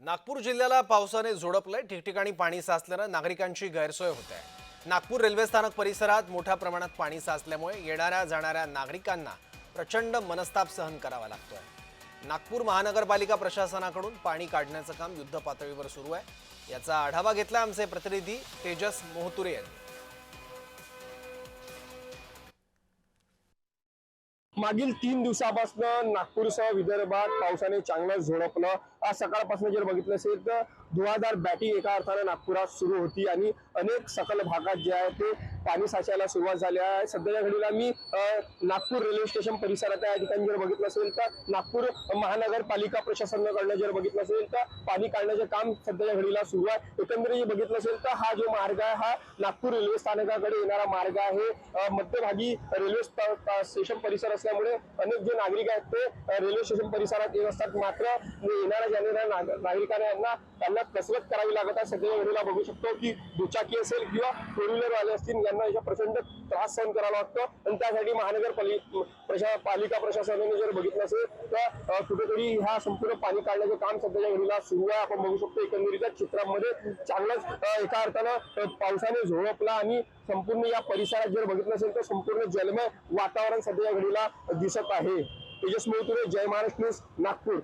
नागपूर जिल्ह्याला पावसाने झोडपलंय. ठिकठिकाणी पाणी साचल्यानं नागरिकांची गैरसोय होत आहे नागपूर रेल्वे स्थानक परिसरात मोठ्या प्रमाणात पाणी साचल्यामुळे येणाऱ्या जाणाऱ्या नागरिकांना प्रचंड मनस्ताप सहन करावा लागतोय. नागपूर महानगरपालिका प्रशासनाकडून पाणी काढण्याचं काम युद्ध पातळीवर सुरू आहे. याचा आढावा घेतला आमचे प्रतिनिधी तेजस मोहतुरे यांनी. मागील तीन दिवसापासून नागपूरसह विदर्भात पावसाने चांगलं झोडपलं. आज सकाळपासून जर बघितलं असेल तर धुवाधार बॅटिंग एका अर्थानं नागपुरात सुरू होती आणि अनेक सकल भागात जे आहे ते पाणी साचायला सुरुवात झाली आहे. सध्याच्या घडीला मी नागपूर रेल्वे स्टेशन परिसरात आहे. या ठिकाणी जर बघितलं असेल तर नागपूर महानगरपालिका प्रशासनाकडनं जर बघितलं असेल तर पाणी काढण्याचे काम सध्याच्या घडीला सुरू आहे. एकंदरीत बघितलं असेल तर हा जो मार्ग आहे हा नागपूर रेल्वे स्थानकाकडे येणारा मार्ग आहे. मध्यभागी रेल्वे स्टेशन परिसर असल्यामुळे अनेक जे नागरिक आहेत ते रेल्वे स्टेशन परिसरात येत असतात. मात्र येणाऱ्या जाणाऱ्या नागरिकांना यांना त्यांना कसरत करावी लागत आहे. सगळ्या वेळेला बघू शकतो की दुचाकी असेल किंवा फोर व्हीलर वाले असतील यांना याचा प्रचंड त्रास सहन करावा लागतो. आणि त्यासाठी महानगरपालि प्रशा पालिका प्रशासनाने जर बघितलं असेल तर कुठेतरी ह्या संपूर्ण पाणी काढण्याचं काम सध्याच्या घडीला सुरू आहे. आपण बघू शकतो एकंदरीत चित्रांमध्ये चित्रामध्ये एका अर्थानं पावसाने झोडपला आणि संपूर्ण या परिसरात जर बघितलं असेल तर संपूर्ण जलमय वातावरण या घडीला दिसत आहे. तेजस मोहतुरे जय महाराष्ट्र न्यूज नागपूर.